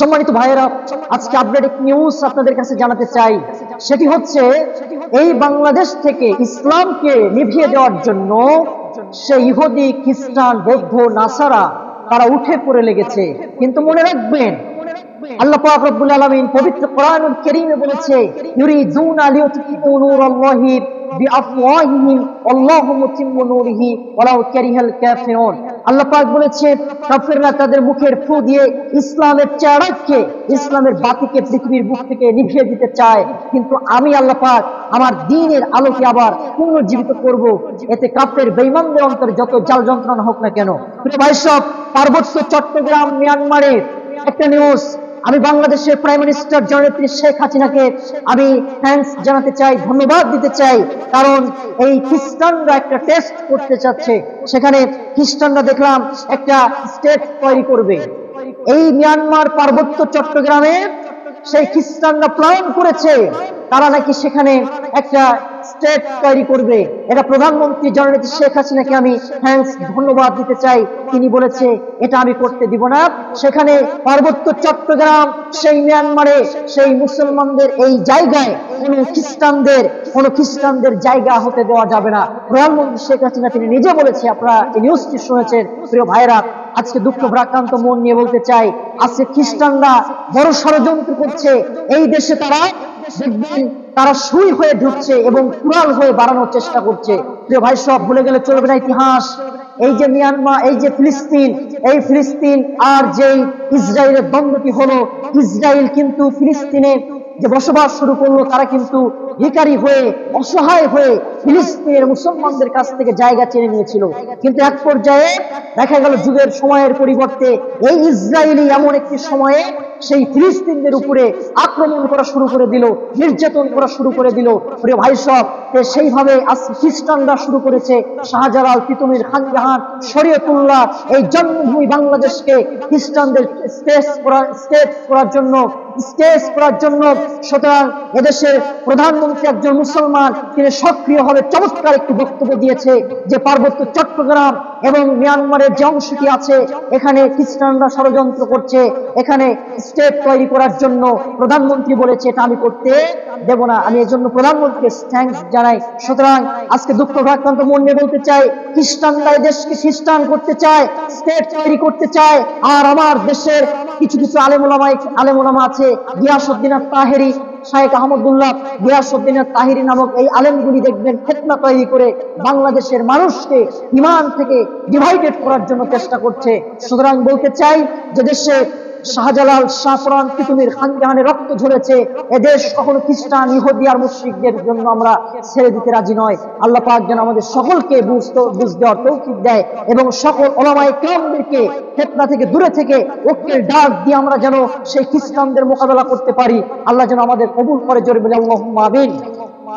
সম্মানিত ভাইয়েরা, আজকে আপডেট নিউজ আপনাদের কাছে জানাতে চাই। সেটি হচ্ছে, এই বাংলাদেশ থেকে ইসলামকে নিভিয়ে দেওয়ার জন্য সে ইহুদি, খ্রিস্টান, বৌদ্ধ, নাসারা, তারা উঠে পড়ে লেগেছে। কিন্তু মনে রাখবেন, আল্লাহ বলেছে আল্লাহ পাক বলেছে কাফেররা তাদের মুখের ফু দিয়ে ইসলামের চেহারাকে, ইসলামের বাতিকে পৃথিবীর বুক থেকে নিভিয়ে দিতে চায়। কিন্তু আমি আল্লাহ পাক আমার দিনের আলোকে আবার পুনর্জীবিত করব। এতে কাফের বেঈমানদের অন্তরে যত জাল যন্ত্রণা হোক না কেন। প্রিয় ভাই সব, পার্বত্য চট্টগ্রাম মিয়ানমারের একটা নিউজ আমি বাংলাদেশের প্রাইম মিনিস্টার জননেত্রী শেখ হাসিনাকে আমি থ্যাঙ্কস জানাতে চাই, ধন্যবাদ দিতে চাই। কারণ এই খ্রিস্টানরা একটা টেস্ট করতে চাচ্ছে। সেখানে খ্রিস্টানরা দেখলাম একটা স্টেট তৈরি করবে। এই মিয়ানমার পার্বত্য চট্টগ্রামে সেই খ্রিস্টানরা প্ল্যান করেছে। তারা নাকি সেখানে একটা স্টেট তৈরি করবে। এটা প্রধানমন্ত্রী জননেত্রী শেখ হাসিনাকে আমি থ্যাঙ্কস ধন্যবাদ দিতে চাই। তিনি বলেছে, এটা আমি করতে দিব না। সেখানে পার্বত্য চট্টগ্রাম, সেই মিয়ানমারে, সেই মুসলমানদের এই জায়গায় কোন খ্রিস্টানদের কোন খ্রিস্টানদের জায়গা হতে দেওয়া যাবে না। প্রধানমন্ত্রী শেখ হাসিনা, তিনি নিজে বলেছে, আপনারা এই নিউজটি শুনেছেন, প্রিয় ভাইরা আজকে দুঃখ ভ্রাক্রান্ত মন নিয়ে বলতে চাই, আজকে খ্রিস্টানরা বড় ষড়যন্ত্র করছে। এই দেশে তারা তারা সুই হয়ে ঢুকছে এবং কুড়াল হয়ে বাড়ানোর চেষ্টা করছে। প্রিয় ভাই, সব ভুলে গেলে চলবে না ইতিহাস। এই যে মিয়ানমার, এই যে ফিলিস্তিন, এই ফিলিস্তিন আর যেই ইসরায়েলের দ্বন্দ্বটি হলো, ইসরায়েল কিন্তু ফিলিস্তিনে যে বসবাস শুরু করল, তারা কিন্তু ভিকারি হয়ে, অসহায় হয়ে ফিলিস্তিনের মুসলমানদের কাছ থেকে জায়গা চেনে নিয়েছিল। কিন্তু এক পর্যায়ে দেখা গেল যুগের সময়ের পরিবর্তে এই ইসরায়েলি এমন একটি সময়ে সেই ফিলিস্তিনদের উপরে আক্রমণ করা শুরু করে দিল, নির্যাতন করা শুরু করে দিল। ভাই সব সেইভাবে খ্রিস্টানরা শুরু করেছে। শাহজালাল তিতুমির খান জাহান শরীয়তুল্লাহ, এই জন্মভূমি বাংলাদেশকে খ্রিস্টানদের স্পেস স্টেজ করার জন্য, স্টেজ করার জন্য। সুতরাং এদেশের প্রধানমন্ত্রী একজন মুসলমান, তিনি সক্রিয়ভাবে চমৎকার একটি বক্তব্য দিয়েছে যে পার্বত্য চট্টগ্রাম এবং মিয়ানমারের যে অংশটি আছে, এখানে খ্রিস্টানরা ষড়যন্ত্র করছে, এখানে স্টেট তৈরি করার জন্য প্রধানমন্ত্রী বলেছে, এটা আমি করতে দেব না। আমি এর জন্য প্রধানমন্ত্রীকে থ্যাংকস জানাই। সুতরাং আজকে দুঃখ ভাক্রান্ত মন নিয়ে বলতে চাই, খ্রিস্টানরা দেশকে খ্রিস্টান করতে চায়, স্টেট তৈরি করতে চায়, আর আমার দেশের কিছু কিছু আলেমুলামা আলেমুলামা আছে গিয়াসুদ্দিন তাহেরি শাহেক আহমদুল্লাহ গিয়াসুদ্দিনের তাহিরি নামক এই আলেমগুলি দেখবেন খেতনা তৈরি করে বাংলাদেশের মানুষকে ইমান থেকে ডিভাইডেড করার জন্য চেষ্টা করছে। সুতরাং বলতে চাই যে দেশে শাহজালাল শাহপুরান তিতুমির খান জাহানের রক্ত ঝরেছে। এদেশ কখনো খ্রিস্টান, ইহুদি আর মুশ্রিকদের জন্য আমরা ছেড়ে দিতে রাজি নয়। আল্লাহ পাক যেন আমাদের সকলকে বুঝতে বুঝ দেওয়ার তৌফিক দেয় এবং সকল ওলামাই কেরামদেরকে ফেতনা থেকে দূরে থেকে ঐক্যের ডাক দিয়ে আমরা যেন সেই খ্রিস্টানদের মোকাবেলা করতে পারি। আল্লাহ যেন আমাদের কবুল করে, জোরে আমিন।